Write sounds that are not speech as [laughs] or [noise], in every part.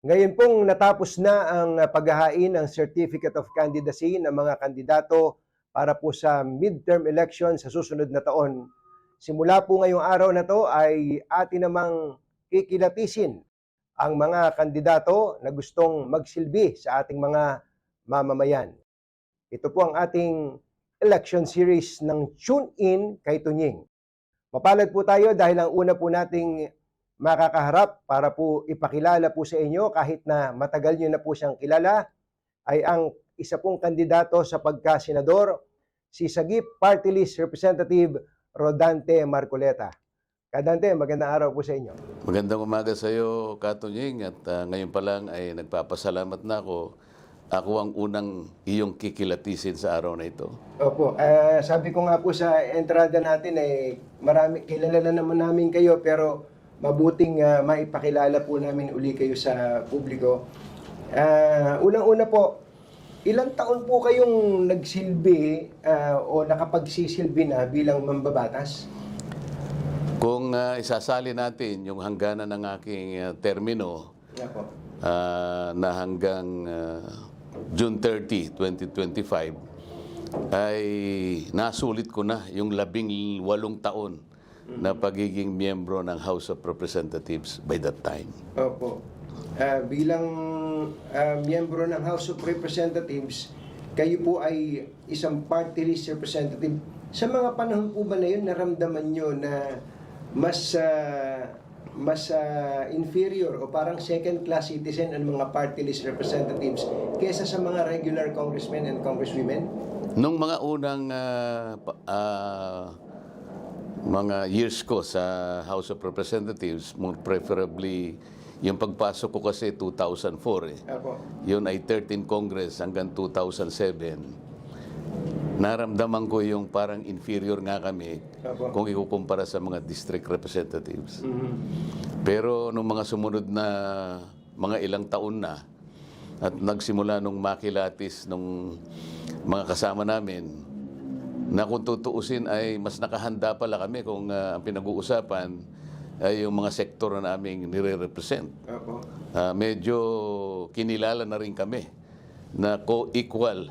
Ngayon pong natapos na ang uh, paghahain ng Certificate of Candidacy ng mga kandidato para po sa midterm election sa susunod na taon. Simula po ngayong araw na to ay atin namang kikilatisin ang mga kandidato na gustong magsilbi sa ating mga mamamayan. Ito po ang ating election series ng Tune In kay Tunying. Mapalad po tayo dahil ang una po nating makakaharap para po ipakilala po sa inyo kahit na matagal nyo na po siyang kilala ay ang isa pong kandidato sa pagkasenador, si Sagip Party List Representative Rodante Marcoleta. Kadante, magandang araw po sa inyo. Magandang umaga sa iyo, Katunying, at ah, ngayon pa lang ay nagpapasalamat na ako. Ako ang unang iyong kikilatisin sa araw na ito. Opo, eh, sabi ko nga po sa entrada natin eh marami kilala na naman namin kayo pero mabuting ah, maipakilala po namin uli kayo sa publiko. Ah, unang-una po, ilang taon po kayong nagsilbi ah, o nakapagsisilbi na bilang mambabatas? Kung ah, isasali natin yung hangganan ng aking ah, termino Opo. ah, na hanggang ah, June 30, 2025, ay nasulit ko na yung labing walong taon na pagiging miyembro ng House of Representatives by that time. Opo. Ah, bilang ah, miyembro ng House of Representatives, kayo po ay isang party list representative. Sa mga panahon po ba na yun, naramdaman nyo na mas ah, mas ah, inferior o parang second class citizen ang mga party list representatives kesa sa mga regular congressmen and congresswomen? Nung mga unang pa- ah, mga years ko sa House of Representatives, more preferably yung pagpasok ko kasi 2004 eh. Yun ay 13 Congress hanggang 2007. Naramdaman ko yung parang inferior nga kami Opo. kung ikukumpara sa mga district representatives. Mhm. Pero nung mga sumunod na mga ilang taon na at nagsimula nung makilatis nung mga kasama namin na kung tutuusin ay mas nakahanda pala kami kung ah, ang pinag-uusapan ay yung mga sektor na naming nire-represent. Ah, medyo kinilala na rin kami na co-equal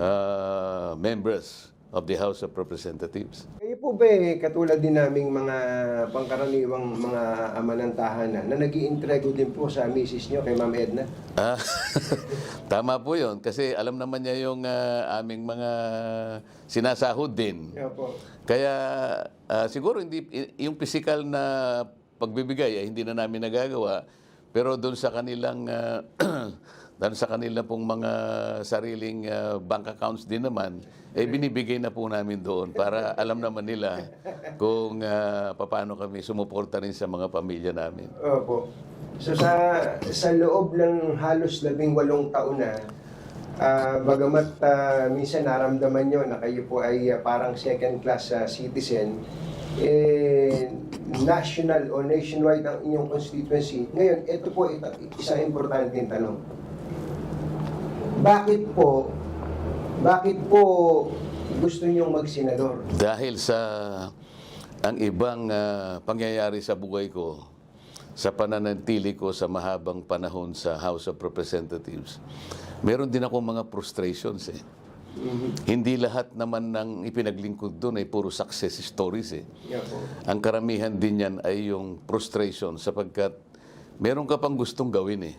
ah, members of the House of Representatives. Kayo po ba eh, katulad din naming mga pangkaraniwang mga ama ng tahanan na nag iintrego din po sa misis nyo kay Ma'am Edna? Ah, [laughs] tama po yun. Kasi alam naman niya yung ah, aming mga sinasahod din. Opo. Kaya ah, siguro hindi yung physical na pagbibigay ay hindi na namin nagagawa. Pero doon sa kanilang ah, [clears throat] doon sa kanila pong mga sariling ah, bank accounts din naman, eh binibigay na po namin doon para alam naman nila kung ah, paano kami sumuporta rin sa mga pamilya namin. Opo. So sa sa loob ng halos labing walong taon na, ah, bagamat ah, minsan naramdaman nyo na kayo po ay ah, parang second class ah, citizen, eh, national o nationwide ang inyong constituency. Ngayon, ito po isang importanteng tanong. Bakit po, bakit po gusto nyong magsenador? Dahil sa ang ibang ah, pangyayari sa buhay ko, sa pananatili ko sa mahabang panahon sa House of Representatives, meron din ako mga frustrations eh. Hindi lahat naman ng ipinaglingkod doon ay puro success stories eh. Yeah po. Ang karamihan din yan ay yung frustration sapagkat meron ka pang gustong gawin eh.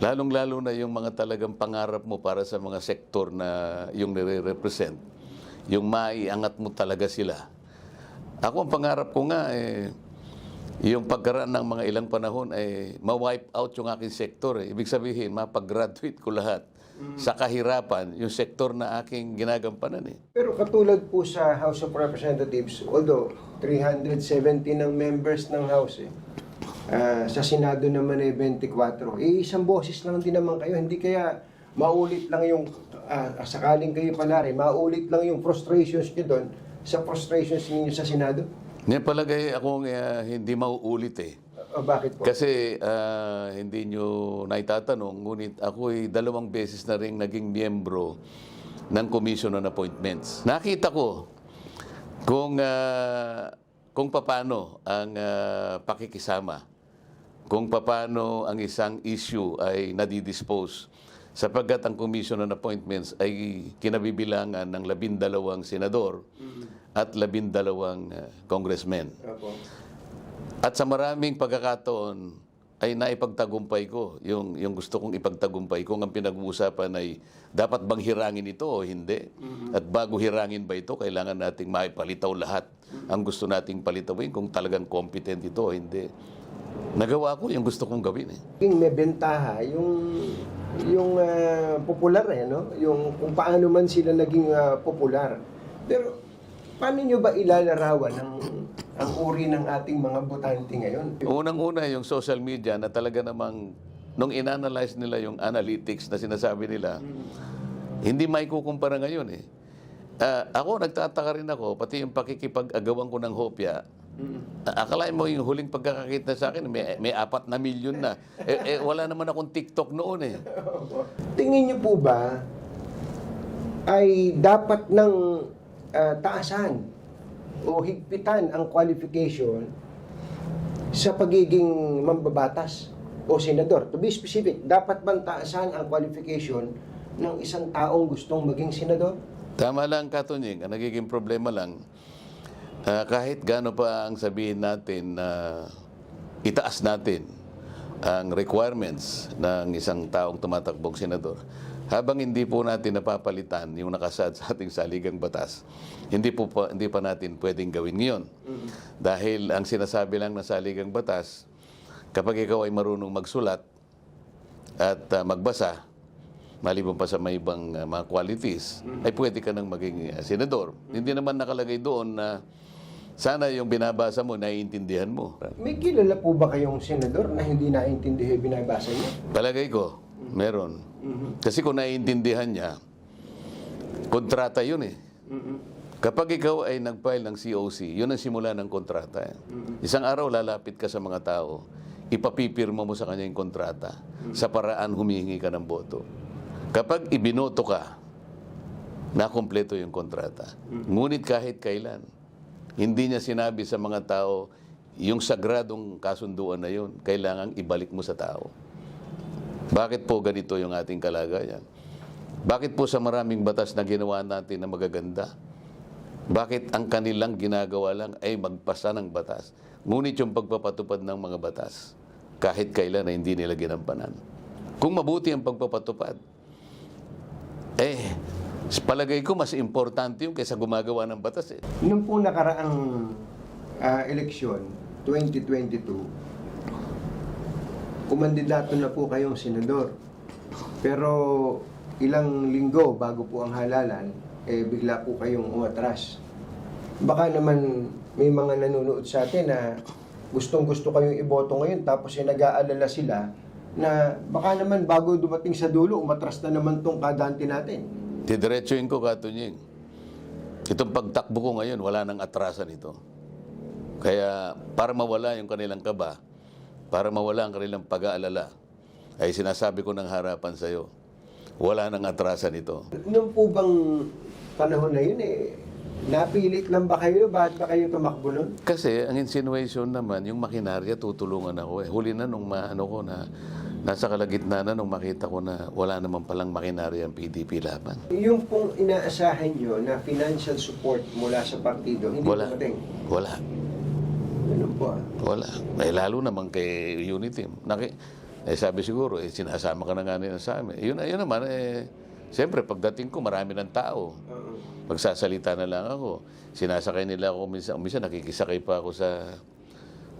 Lalong-lalo na yung mga talagang pangarap mo para sa mga sektor na yung nire-represent. Yung maiangat mo talaga sila. Ako ang pangarap ko nga eh, yung pagkaraan ng mga ilang panahon ay ma-wipe out yung aking sektor. Eh. Ibig sabihin, mapag-graduate ko lahat sa kahirapan, yung sektor na aking ginagampanan eh. Pero katulad po sa House of Representatives, although 370 ng members ng House eh, ah, sa Senado naman ay 24, eh isang boses lang din naman kayo, hindi kaya maulit lang yung, ah, sakaling kayo palari, maulit lang yung frustrations nyo doon sa frustrations ninyo sa Senado? Ngayon palagay akong eh, hindi mauulit eh. O bakit po? Kasi ah, hindi nyo naitatanong, ngunit ako'y dalawang beses na rin naging miyembro ng Commission on Appointments. Nakita ko kung, ah, kung paano ang ah, pakikisama kung paano ang isang issue ay nadidispose sapagkat ang Commission on Appointments ay kinabibilangan ng labindalawang senador at labindalawang uh, congressmen. At sa maraming pagkakataon ay naipagtagumpay ko yung, yung gusto kong ipagtagumpay kung ang pinag-uusapan ay dapat bang hirangin ito o hindi. At bago hirangin ba ito, kailangan nating maipalitaw lahat ang gusto nating palitawin kung talagang competent ito o hindi. Nagawa ko yung gusto kong gawin eh. Yung may bentaha, yung yung ah, popular eh, no? Yung kung paano man sila naging ah, popular. Pero paano nyo ba ilalarawan ang ang uri ng ating mga botante ngayon? Unang-una yung social media na talaga namang nung inanalyze nila yung analytics na sinasabi nila, hindi may kukumpara ngayon eh. Ah, ako, nagtataka rin ako, pati yung pakikipag-agawan ko ng hopya, Ah, Akalain mo yung huling pagkakakita sa akin, may, may apat na milyon na. [laughs] eh, eh, wala naman akong TikTok noon eh. Tingin niyo po ba ay dapat ng ah, taasan o higpitan ang qualification sa pagiging mambabatas o senador? To be specific, dapat bang taasan ang qualification ng isang taong gustong maging senador? Tama lang, Katunying. Ang nagiging problema lang, ah, kahit gaano pa ang sabihin natin na itaas natin ang requirements ng isang taong tumatakbong senador, habang hindi po natin napapalitan yung nakasad sa ating saligang batas, hindi po pa, hindi pa natin pwedeng gawin ngayon. Dahil ang sinasabi lang ng saligang batas, kapag ikaw ay marunong magsulat at ah, magbasa, maliban pa sa may ibang uh, mga qualities, ay pwede ka nang maging uh, senador. Hindi naman nakalagay doon na sana yung binabasa mo, naiintindihan mo. May kilala po ba kayong senador na hindi naintindihan yung binabasa niya? Palagay ko, meron. Kasi kung naiintindihan niya, kontrata yun eh. Kapag ikaw ay nag-file ng COC, yun ang simula ng kontrata. eh. Isang araw lalapit ka sa mga tao, ipapipirma mo sa kanya yung kontrata sa paraan humihingi ka ng boto. Kapag ibinoto ka, nakompleto yung kontrata. Ngunit kahit kailan, hindi niya sinabi sa mga tao, yung sagradong kasunduan na yun, kailangang ibalik mo sa tao. Bakit po ganito yung ating kalagayan? Bakit po sa maraming batas na ginawa natin na magaganda? Bakit ang kanilang ginagawa lang ay magpasa ng batas? Ngunit yung pagpapatupad ng mga batas, kahit kailan ay hindi nila ginampanan. Kung mabuti ang pagpapatupad, eh, palagay ko mas importante yung kaysa gumagawa ng batas eh. Nung po nakaraang ah, eleksyon, 2022, kumandidato na po kayong senador. Pero ilang linggo bago po ang halalan, eh bigla po kayong umatras. Baka naman may mga nanonood sa atin na gustong gusto kayong iboto ngayon tapos yung nag-aalala sila na baka naman bago dumating sa dulo, umatras na naman tong kadante natin. Didiretsuin ko, Katunying. Itong pagtakbo ko ngayon, wala nang atrasan ito. Kaya para mawala yung kanilang kaba, para mawala ang kanilang pag-aalala, ay sinasabi ko ng harapan sa iyo, wala nang atrasan ito. Noong po bang panahon na yun eh, napilit lang ba kayo? Bakit ba kayo tumakbo nun? Kasi ang insinuation naman, yung makinarya, tutulungan ako eh. Huli na nung maano ko na, nasa kalagitnaan na nung makita ko na wala naman palang makinarya ang PDP laban. Yung pong inaasahan nyo na financial support mula sa partido, hindi Wala. dumating. Wala. Ganun po ah. Wala. Eh, lalo naman kay Unity. Naki, eh, sabi siguro, eh, sinasama ka na nga nila sa amin. Yun, yun naman, eh, siyempre, pagdating ko, marami ng tao. Magsasalita na lang ako. Sinasakay nila ako, minsan, minsan nakikisakay pa ako sa,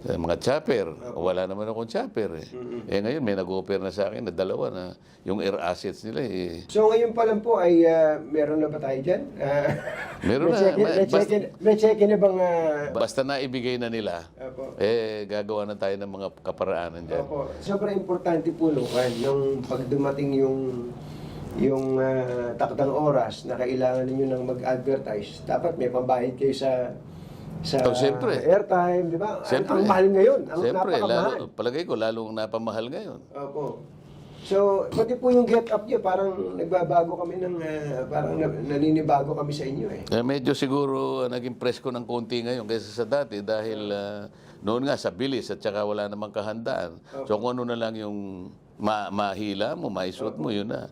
sa mga chopper. Wala naman akong chopper eh. Eh ngayon, may nag-offer na sa akin na dalawa na yung air assets nila eh. So ngayon pa lang po ay ah, meron na ba tayo dyan? Ah, [laughs] Meron may na. check-in- Ma- May check-in may check-in na bang... ah, Basta na ibigay na nila, Opo. eh, gagawa na tayo ng mga kaparaanan dyan. Opo. Sobrang importante po no, kan, nung pag dumating yung yung ah, takdang oras na kailangan ninyo nang mag-advertise, dapat may pambayad kayo sa sa Oh, siyempre. airtime, di ba? Ang- Siyempre. Ang, mahal ngayon. Ang Siyempre, lalo, palagay ko, lalong napamahal ngayon. Opo. So, pati po yung get up niyo, parang nagbabago kami ng, ah, parang na- naninibago kami sa inyo eh. Eh, medyo siguro uh, naging presko ng konti ngayon kaysa sa dati dahil uh, noon nga sa bilis at saka wala namang kahandaan. So kung ano na lang yung ma mahila mo, maisuot mo, yun na.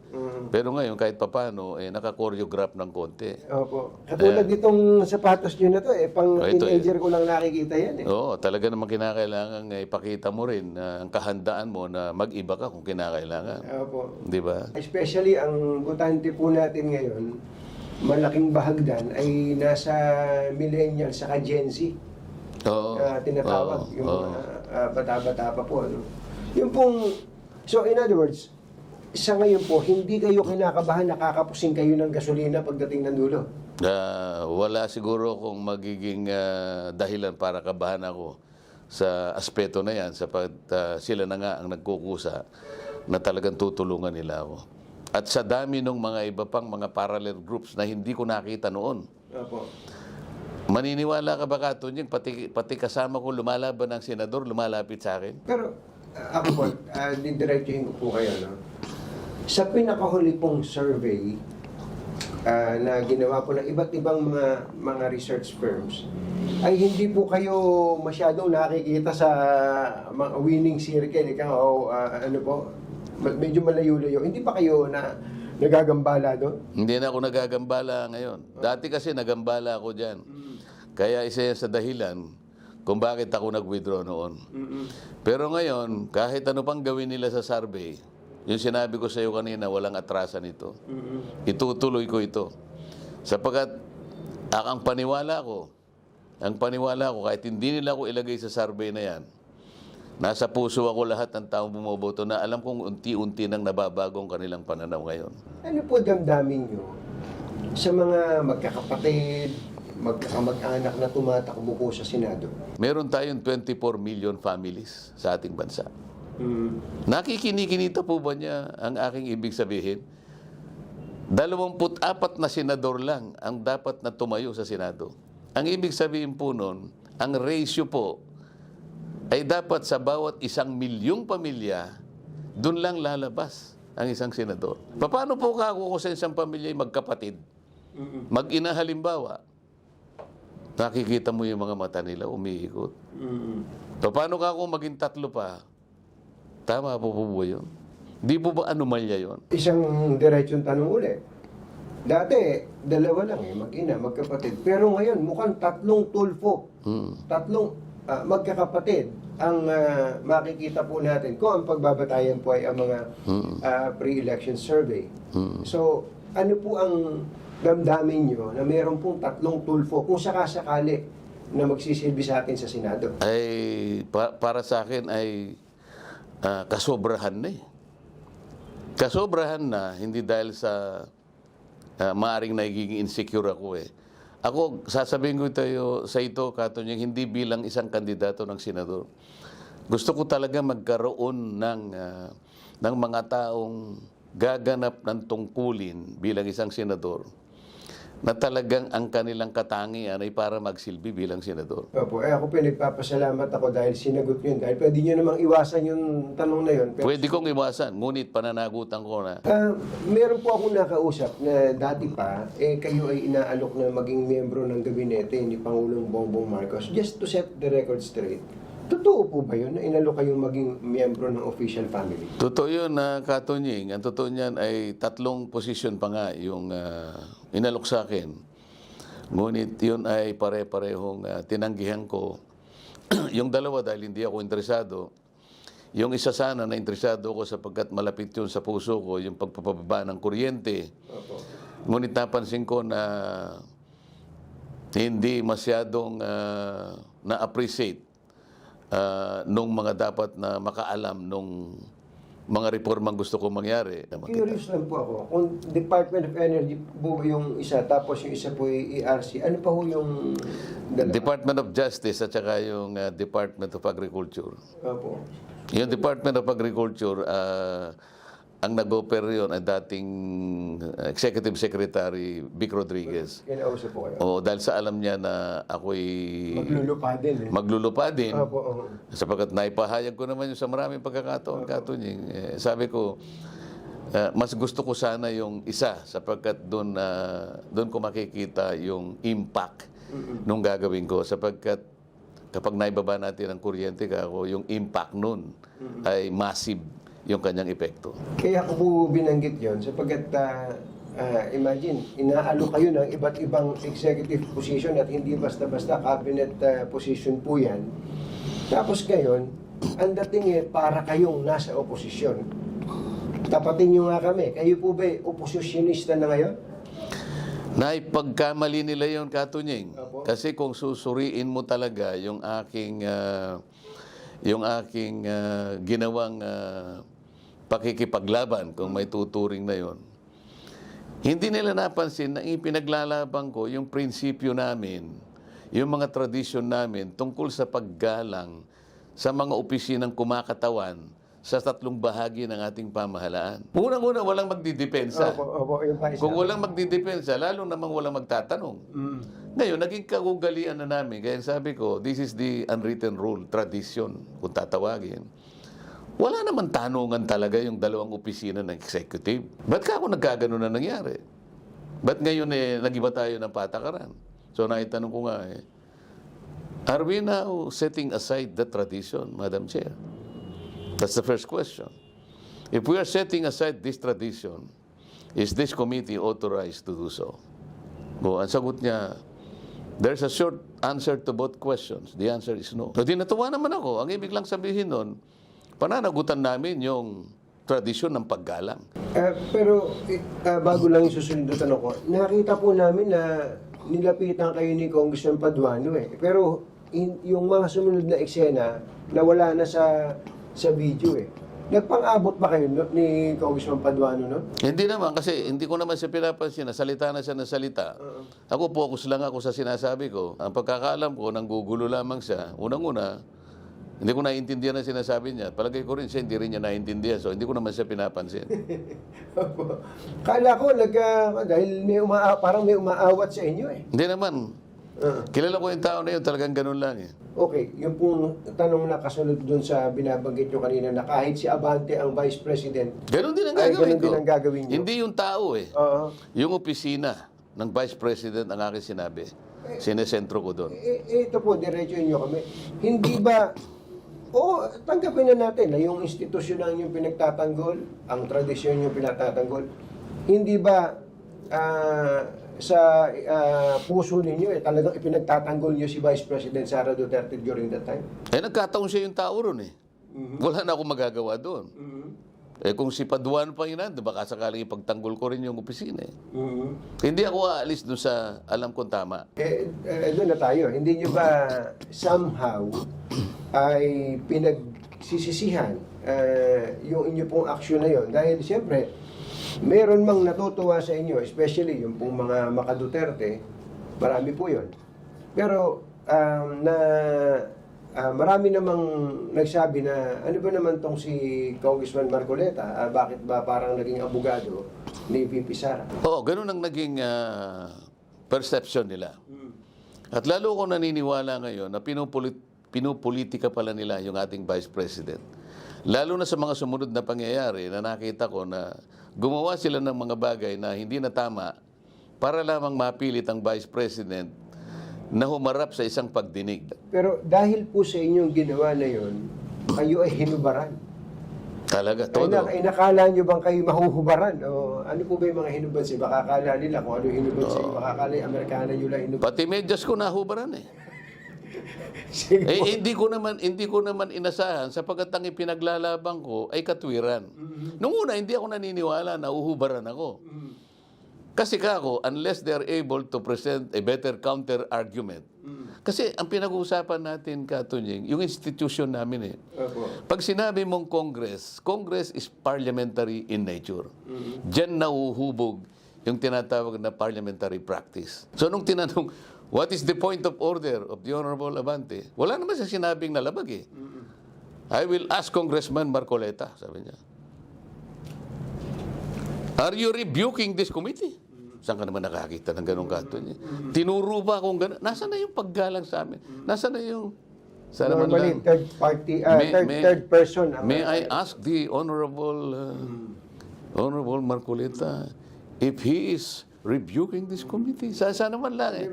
Pero ngayon kahit papano, eh, naka-choreograph ng konti. Opo. Katulad nitong sapatos niyo na to eh, pang Oh, ito, teenager ko lang nakikita yan eh. Oo, talaga naman kinakailangan eh, ipakita mo rin uh, ang kahandaan mo na mag-iba ka kung kinakailangan. Opo. Di ba? Especially ang butante po natin ngayon, malaking bahagdan ay nasa millennial sa Gen Z Oo. na tinatawag. Oo, yung oo. mga ah, bata-bata pa po. Ano? Yung pong, so in other words, sa ngayon po, hindi kayo kinakabahan, nakakapusing kayo ng gasolina pagdating ng dulo. Ah, wala siguro kung magiging ah, dahilan para kabahan ako sa aspeto na yan sapat ah, sila na nga ang nagkukusa na talagang tutulungan nila ako. At sa dami ng mga iba pang mga parallel groups na hindi ko nakita noon. Opo. Maniniwala ka ba Katunying, pati, pati kasama ko lumalaban ng senador, lumalapit sa akin? Pero ah, ako po, uh, didiretsuhin ko po kayo, no? Sa pinakahuli pong survey ah, na ginawa po ng iba't ibang mga mga research firms, ay hindi po kayo masyadong nakikita sa mga winning circle, ikaw, o ah, ano po, medyo malayo-layo. Hindi pa kayo na nagagambala doon? Hindi na ako nagagambala ngayon. Dati kasi nagambala ako dyan. Kaya isa yan sa dahilan kung bakit ako nag-withdraw noon. Pero ngayon, kahit ano pang gawin nila sa survey, yung sinabi ko sa iyo kanina, walang atrasan ito. Itutuloy ko ito. Sapagat ah, ang paniwala ko, ang paniwala ko, kahit hindi nila ako ilagay sa survey na yan, nasa puso ako lahat ng taong bumoboto na alam kong unti-unti nang nababago ang kanilang pananaw ngayon. Ano po damdamin nyo sa mga magkakapatid, magkakamag-anak na tumatakbo po sa Senado? Meron tayong 24 million families sa ating bansa. Nakikinikinita po ba niya ang aking ibig sabihin? 24 na senador lang ang dapat na tumayo sa Senado. Ang ibig sabihin po nun, ang ratio po ay dapat sa bawat isang milyong pamilya, doon lang lalabas ang isang senador. Paano po ka kung sa isang pamilya ay magkapatid? Mag-ina halimbawa, nakikita mo yung mga mata nila umiikot. So, paano ka kung maging tatlo pa? Tama po po ba yun? Di po ba anomalya yun? Isang diretsyon tanong ulit. Dati, dalawa lang eh, mag-ina, magkapatid. Pero ngayon, mukhang tatlong tulfo, Hmm. tatlong ah, magkakapatid ang ah, makikita po natin kung ang pagbabatayan po ay ang mga ah, pre-election survey. So, ano po ang damdamin nyo na meron pong tatlong tulfo kung sakasakali na magsisilbi sa atin sa Senado? Ay, pa- para sa akin ay ah, kasobrahan na eh. Kasobrahan na, hindi dahil sa uh, maaring nagiging insecure ako eh. Ako, sasabihin ko tayo sa ito, Katonyang, hindi bilang isang kandidato ng senador. Gusto ko talaga magkaroon ng, ah, ng mga taong gaganap ng tungkulin bilang isang senador na talagang ang kanilang katangian ay para magsilbi bilang senador. Opo, eh ako pinagpapasalamat ako dahil sinagot yun. Dahil pwede nyo namang iwasan yung tanong na yun. Pero, Pwede kong iwasan, ngunit pananagutan ko na Ah, meron po akong nakausap na dati pa, eh kayo ay inaalok na maging miyembro ng gabinete ni Pangulong Bongbong Marcos just to set the record straight. Totoo po ba yun na inalok kayong maging miyembro ng official family? Totoo yun na Katunying. Ang totoo niyan ay tatlong posisyon pa nga yung ah, inalok sa akin. Ngunit yun ay pare-parehong ah, tinanggihan ko. [clears throat] yung dalawa dahil hindi ako interesado. Yung isa sana na interesado ko sapagkat malapit yun sa puso ko, yung pagpapababa ng kuryente. Opo. Ngunit napansin ko na hindi masyadong ah, na-appreciate ah, nung mga dapat na makaalam nung mga reformang gusto kong mangyari. Curious lang po ako, kung Department of Energy po yung isa, tapos yung isa po yung ERC, ano pa po yung dalawa? Department of Justice at saka yung ah, Department of Agriculture. Opo. Yung Department of Agriculture, ah, ang nag-offer yun ay dating uh, Executive Secretary Vic Rodriguez. Kinausap po kayo. O dahil sa alam niya na ako'y Maglulupa din eh. maglulupa din, Opo, oo. sapagkat naipahayag ko naman yung sa maraming pagkakataon, Katunying. Eh, sabi ko, ah, mas gusto ko sana yung isa sapagkat doon ah, doon ko makikita yung impact nung gagawin ko sapagkat kapag naibaba natin ang kuryente ka ako, yung impact nun ay massive yung kanyang epekto. Kaya ko po binanggit yon sapagkat ah, ah, imagine, inaalo kayo ng iba't ibang executive position at hindi basta-basta cabinet ah, position po yan. Tapos ngayon, ang dating eh, para kayong nasa oposisyon. Tapatin nyo nga kami. Kayo po ba oposisyonista na ngayon? Naipagkamali nila yon Katunying. Opo. Kasi kung susuriin mo talaga yung aking ah, yung aking ah, ginawang ah, pakikipaglaban kung may tuturing na yon. Hindi nila napansin na ipinaglalaban ko yung prinsipyo namin, yung mga tradisyon namin tungkol sa paggalang sa mga opisinang kumakatawan sa tatlong bahagi ng ating pamahalaan. Unang-una, walang magdidepensa. Opo, opo. Kung walang magdidepensa, lalo namang walang magtatanong. Mm. Ngayon, naging kagugalian na namin. Kaya sabi ko, this is the unwritten rule, tradition, kung tatawagin. Wala naman tanungan talaga yung dalawang opisina ng executive. Ba't ka ako nagkagano na nangyari? Ba't ngayon eh, nag-iba tayo ng patakaran? So naitanong ko nga eh, are we now setting aside the tradition, Madam Chair? That's the first question. If we are setting aside this tradition, is this committee authorized to do so? O, ang sagot niya, there's a short answer to both questions. The answer is no. So, di natuwa naman ako. Ang ibig lang sabihin nun, pananagutan namin yung tradisyon ng paggalang. Ah, pero ah, bago lang yung susunod ko, nakita po namin na nilapitan kayo ni Congressman Paduano eh. Pero in- yung mga sumunod na eksena, nawala na sa sa video eh. Nagpang-abot ba kayo no- ni Congressman Paduano no? Hindi naman, kasi hindi ko naman siya pinapansin. Nasalita na siya ng salita. Ako, focus lang ako sa sinasabi ko. Ang pagkakaalam ko, nanggugulo lamang siya. Unang-una, hindi ko naiintindihan ang sinasabi niya. Palagay ko rin siya, hindi rin niya naiintindihan. So, hindi ko naman siya pinapansin. [laughs] Kala ko nag ah, dahil may uma, parang may umaawat sa inyo eh. hindi naman. Ah. Kilala ko yung tao na yun, talagang ganun lang eh. Okay, yung pong tanong na kasunod dun sa binabanggit nyo kanina na kahit si Abante ang Vice President, Ganun din ang Ay, gagawin ganun ko. din ang gagawin. Hindi yung tao eh. oo, Yung opisina ng Vice President ang aking sinabi. Sinesentro ko doon. Eh, eh, ito po, diretso nyo kami. Hindi ba, oo, tanggapin na natin na yung institusyon ang yung pinagtatanggol, ang tradisyon yung pinagtatanggol, hindi ba ah, sa ah, puso ninyo, eh, talagang ipinagtatanggol nyo si Vice President Sara Duterte during that time? Eh, nagkataon siya yung tao ron eh. Mm-hmm. Wala na akong magagawa doon. Eh, kung si Paduan pa yun, di baka sakaling ipagtanggol ko rin yung opisina eh. Hindi ako aalis doon sa alam kong tama. Eh, eh, doon na tayo. Hindi nyo ba somehow ay pinagsisisihan eh, yung inyo pong aksyon na yon? Dahil siyempre, meron mang natutuwa sa inyo, especially yung pong mga makaduterte, marami po yon. Pero um, na ah, marami namang nagsabi na ano ba naman tong si Congressman Marcoleta, ah, bakit ba parang naging abogado ni VP Sara? Oo, ganun ang naging ah, perception nila. At lalo ko naniniwala ngayon na pinupulit, pinupolitika pala nila yung ating Vice President. Lalo na sa mga sumunod na pangyayari na nakita ko na gumawa sila ng mga bagay na hindi na tama para lamang mapilit ang Vice President na humarap sa isang pagdinig. Pero dahil po sa inyong ginawa na yon, kayo ay hinubaran. Talaga, todo. ay nakala nyo bang kayo mahuhubaran? O ano po ba yung mga hinubad siya? Baka akala nila kung ano sa inyo. Baka akala yung Amerikana nyo lang hinubad. Pati medyas ko nahubaran eh. Sige po. Eh, hindi ko naman hindi ko naman inasahan sapagkat ang ipinaglalaban ko ay katwiran. Nung una hindi ako naniniwala na uhubaran ako. Kasi kako, unless they are able to present a better counter argument. Kasi ang pinag-uusapan natin, Katunying, yung institution namin eh. Pag sinabi mong Congress, Congress is parliamentary in nature. Diyan nauhubog yung tinatawag na parliamentary practice. So nung tinanong, what is the point of order of the Honorable Abante? Wala naman siya sinabing nalabag eh. I will ask Congressman Marcoleta, sabi niya. Are you rebuking this committee? Saan ka naman nakakita ng ganong kato niya? Tinuro ba akong gano'n? Nasaan na yung paggalang sa amin? Nasaan na yung... Sana Normally, lang. third party, ah, May- third, may- third person. ang- May I ask the Honorable uh, Honorable Marcoleta if he is rebuking this committee? Sa sana man lang eh.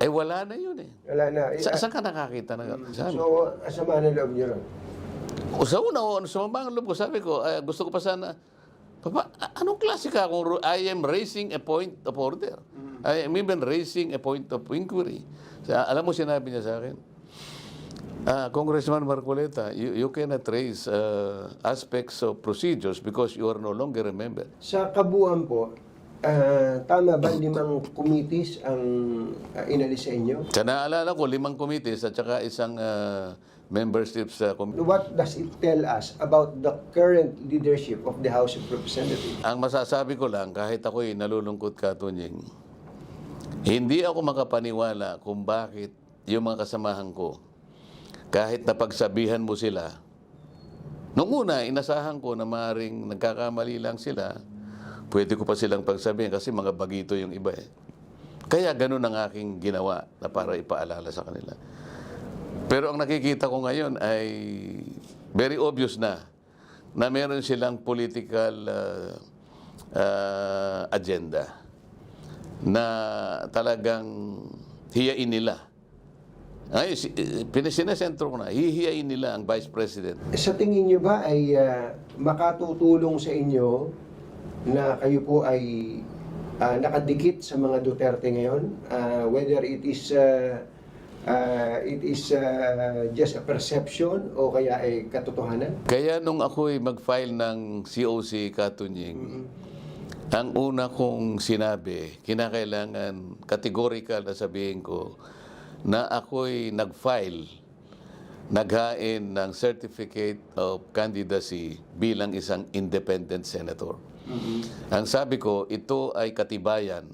Eh wala na yun eh. Wala na. Eh, Sa, saan ka nakakita ng sabi? So, asama na loob niyo ron. Sa una, o, sa mabang loob ko, sabi ko, ay, gusto ko pa sana, Papa, anong klase ka kung I am raising a point of order? I am even raising a point of inquiry. Sa, alam mo, sinabi niya sa akin, Ah, Congressman Marcoleta, you, you cannot raise uh, aspects of procedures because you are no longer a member. Sa kabuuan po, ah, tama ba limang committees ang ah, inalis sa inyo? Sa naalala ko, limang committees at saka isang uh, membership sa committee. What does it tell us about the current leadership of the House of Representatives? Ang masasabi ko lang, kahit ako'y nalulungkot ka, Tunying, hindi ako makapaniwala kung bakit yung mga kasamahan ko, kahit napagsabihan mo sila, nung una, inasahan ko na maaaring nagkakamali lang sila, pwede ko pa silang pagsabihin kasi mga bagito yung iba eh. Kaya ganun ang aking ginawa na para ipaalala sa kanila. Pero ang nakikita ko ngayon ay very obvious na na meron silang political uh, uh, agenda na talagang hiyain nila. Ay, si- eh, ko na, hihiyain nila ang Vice President. Sa tingin niyo ba ay ah, makatutulong sa inyo na kayo po ay ah, nakadikit sa mga Duterte ngayon? Ah, whether it is ah, ah, it is ah, just a perception o kaya ay katotohanan? Kaya nung ako'y mag-file ng COC Katunying, ang una kong sinabi, kinakailangan categorical na sabihin ko na ako'y nag-file, naghain ng Certificate of Candidacy bilang isang independent senator. Ang sabi ko, ito ay katibayan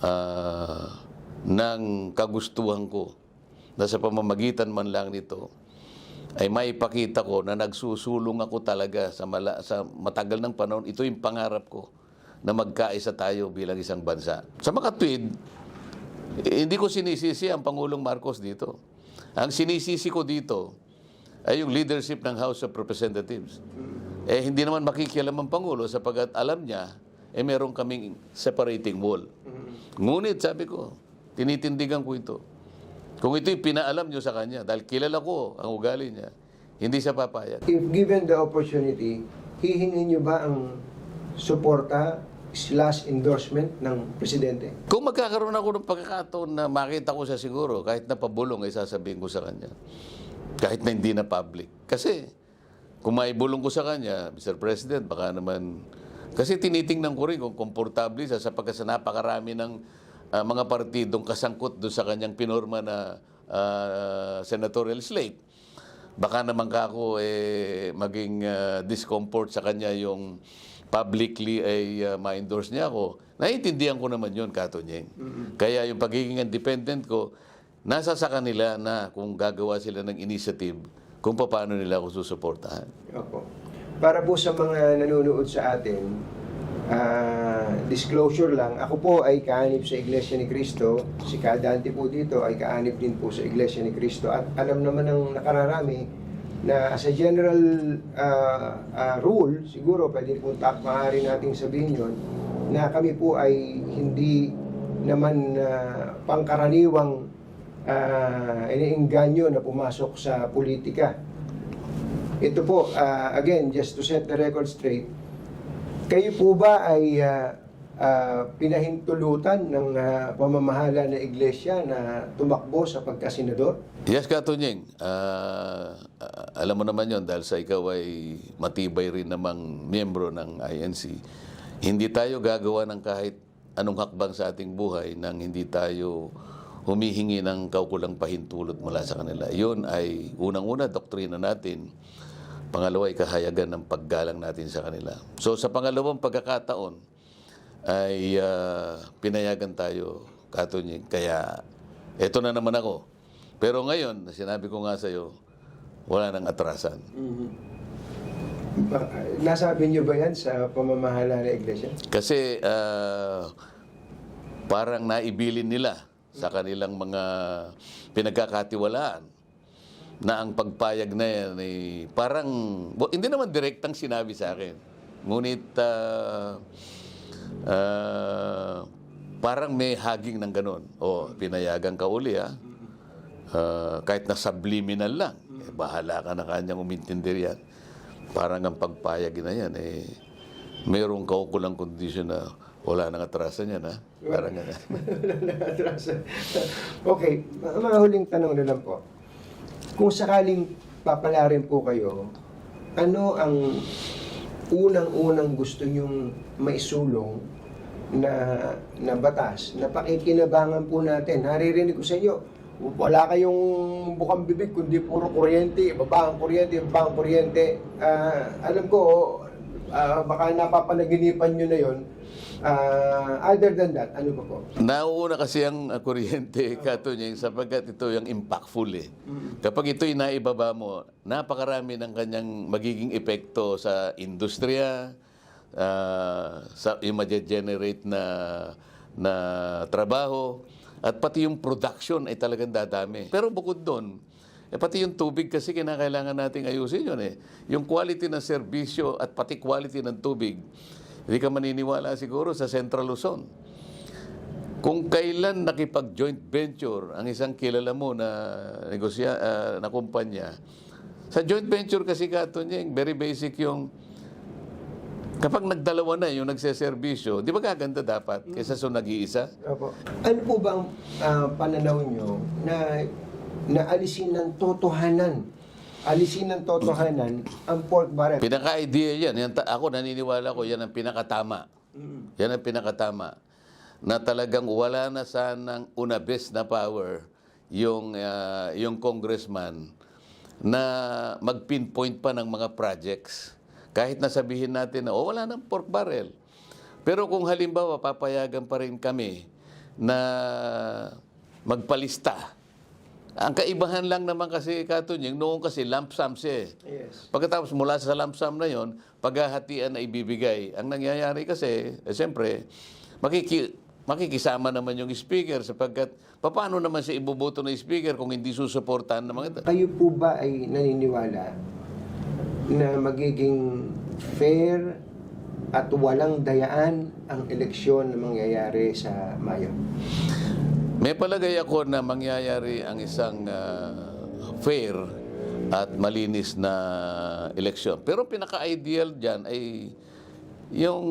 ah, ng kagustuhan ko na sa pamamagitan man lang nito ay maipakita ko na nagsusulong ako talaga sa, mala, sa matagal ng panahon. Ito yung pangarap ko na magkaisa tayo bilang isang bansa. Sa makatwid, eh, hindi ko sinisisi ang Pangulong Marcos dito. Ang sinisisi ko dito ay yung leadership ng House of Representatives. Eh, hindi naman makikialam ang Pangulo sapagkat alam niya, eh meron kaming separating wall. Ngunit, sabi ko, tinitindigan ko ito. Kung ito'y pinaalam niyo sa kanya, dahil kilala ko ang ugali niya, hindi siya papayag. If given the opportunity, hihingin niyo ba ang suporta slash endorsement ng Presidente? Kung magkakaroon ako ng pagkakataon na makita ko siya siguro, kahit na pabulong ay sasabihin ko sa kanya. Kahit na hindi na public. Kasi, kung maibulong ko sa kanya, Mr. President, baka naman... Kasi tinitingnan ko rin kung komportable siya sapagkat sa napakarami ng ah, mga partidong kasangkot doon sa kanyang pinorma na ah, senatorial slate. Baka naman ka ako eh, maging ah, discomfort sa kanya yung publicly ay ah, ma-endorse niya ako. Naiintindihan ko naman yun, Kato Nyeng. Kaya yung pagiging independent ko, nasa sa kanila na kung gagawa sila ng initiative, kung paano nila ako susuportahan. Opo. Para po sa mga nanonood sa atin, ah, disclosure lang, ako po ay kaanib sa Iglesia ni Cristo. Si Kadante po dito ay kaanib din po sa Iglesia ni Cristo. At alam naman ng nakararami na as a general ah, ah, rule, siguro pwede po tak maaari nating sabihin yon na kami po ay hindi naman ah, pangkaraniwang uh, iniinganyo na pumasok sa politika. Ito po, ah, again, just to set the record straight, kayo po ba ay ah, ah, pinahintulutan ng ah, pamamahala ng iglesia na tumakbo sa pagkasenador? Yes, Katunyeng. Ah, ah, alam mo naman yon dahil sa ikaw ay matibay rin namang miyembro ng INC. Hindi tayo gagawa ng kahit anong hakbang sa ating buhay nang hindi tayo humihingi ng kaukulang pahintulot mula sa kanila. Yun ay unang-una doktrina natin. Pangalawa ay kahayagan ng paggalang natin sa kanila. So sa pangalawang pagkakataon ay ah, pinayagan tayo, Katunyeng. Kaya eto na naman ako. Pero ngayon, sinabi ko nga sa iyo, wala nang atrasan. Ba- Nasabi niyo ba yan sa pamamahala ng iglesia? Kasi ah, parang naibilin nila sa kanilang mga pinagkakatiwalaan na ang pagpayag na yan ay parang, well, hindi naman direktang sinabi sa akin. Ngunit ah, ah, parang may haging ng ganun. O, pinayagan ka uli ah. Ah, kahit na subliminal lang. Eh, bahala ka na kanyang umintindi yan. Parang ang pagpayag na yan eh, mayroong kaukulang kondisyon na wala nang atrasan yan ha. Parang ganyan. [laughs] Atrasan. okay, mga huling tanong na lang po. Kung sakaling papalarin po kayo, ano ang unang-unang gusto nyong maisulong na, na batas na pakikinabangan po natin? Naririnig ko sa inyo, wala kayong bukang bibig kundi puro kuryente, baba ang kuryente, baba ang kuryente. Ah, alam ko, ah, baka napapanaginipan nyo na yon. Ah, other than that, ano ba po? Nauuna kasi ang uh, kuryente, [laughs] Katunyeng, sapagkat ito yung impactful eh. Kapag ito'y naibaba mo, napakarami ng kanyang magiging epekto sa industriya, ah, sa yung ma-generate na, na trabaho, at pati yung production ay talagang dadami. Pero bukod doon, eh, pati yung tubig kasi kinakailangan nating ayusin yun eh. Yung quality ng serbisyo at pati quality ng tubig, hindi ka maniniwala siguro sa Central Luzon. Kung kailan nakipag-joint venture ang isang kilala mo na negosya, ah, na kumpanya, sa joint venture kasi kato niya, very basic yung kapag nagdalawa na yung nagseserbisyo, di ba gaganda dapat kaysa sa nag-iisa? Ano po ba ang ah, pananaw nyo na naalisin ng totohanan, alisin ng totohanan ang pork barrel? Pinaka-idea yan. yan ako naniniwala ko yan ang pinakatama. Yan ang pinakatama. Na talagang wala na sanang unabes na power yung, ah, yung congressman na mag-pinpoint pa ng mga projects. Kahit nasabihin natin na, oh, wala nang pork barrel. Pero kung halimbawa, papayagan pa rin kami na magpalista. Ang kaibahan lang naman kasi, Katunying, noon kasi lump sum siya eh. Yes. Pagkatapos mula sa lump sum na yon, paghahatian na ibibigay. Ang nangyayari kasi, eh, siyempre, makiki, makikisama naman yung speaker sapagkat paano naman siya iboboto ng speaker kung hindi susuportahan ng mga ito? Kayo po ba ay naniniwala na magiging fair at walang dayaan ang eleksyon na mangyayari sa Mayo? May palagay ako na mangyayari ang isang ah, fair at malinis na eleksyon. Pero pinaka-ideal dyan ay yung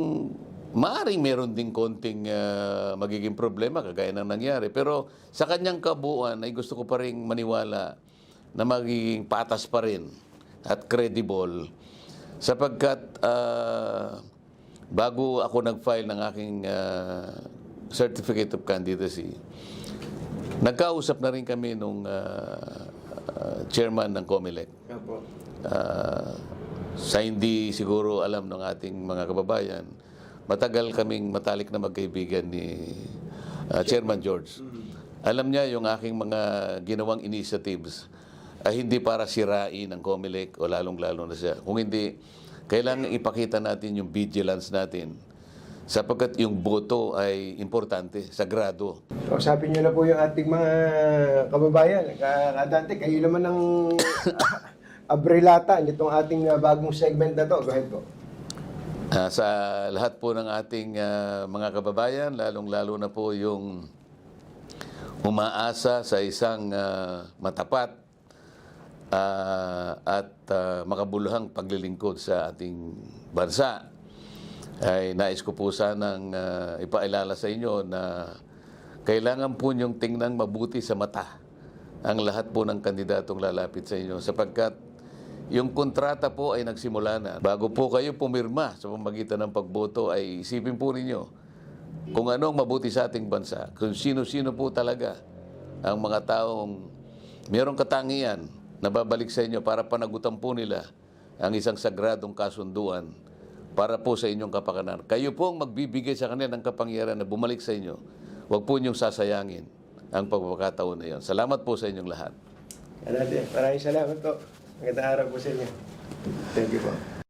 maaring meron ding konting ah, magiging problema kagaya ng nangyari. Pero sa kanyang kabuuan ay gusto ko pa rin maniwala na magiging patas pa rin at credible sapagkat ah, bago ako nag-file ng aking ah, certificate of candidacy, nagkausap na rin kami nung ah, ah, chairman ng COMELEC. Ah, sa hindi siguro alam ng ating mga kababayan, matagal kaming matalik na magkaibigan ni ah, Chairman George. Alam niya yung aking mga ginawang initiatives ay hindi para sirain ang COMELEC o lalong-lalo na siya. Kung hindi, kailangan ipakita natin yung vigilance natin sapagkat yung boto ay importante, sagrado. Kausapin nyo na po yung ating mga kababayan. Ka- Kadante, kayo naman ang [coughs] abrilata nitong ating ah, bagong segment na to. Go ahead po. Ah, sa lahat po ng ating ah, mga kababayan, lalong-lalo na po yung umaasa sa isang ah, matapat ah, at ah, makabuluhang paglilingkod sa ating bansa. Ay nais ko po sanang ah, ipailala sa inyo na kailangan po niyong tingnan mabuti sa mata ang lahat po ng kandidatong lalapit sa inyo sapagkat yung kontrata po ay nagsimula na. Bago po kayo pumirma sa pamagitan ng pagboto ay isipin po ninyo kung ano ang mabuti sa ating bansa. Kung sino-sino po talaga ang mga taong mayroong katangian na babalik sa inyo para panagutan po nila ang isang sagradong kasunduan para po sa inyong kapakanan. Kayo po ang magbibigay sa kanila ng kapangyarihan na bumalik sa inyo. Huwag po inyong sasayangin ang pagkakataon na iyon. Salamat po sa inyong lahat. Maraming salamat po. Magandang araw po sa inyo. Thank you po.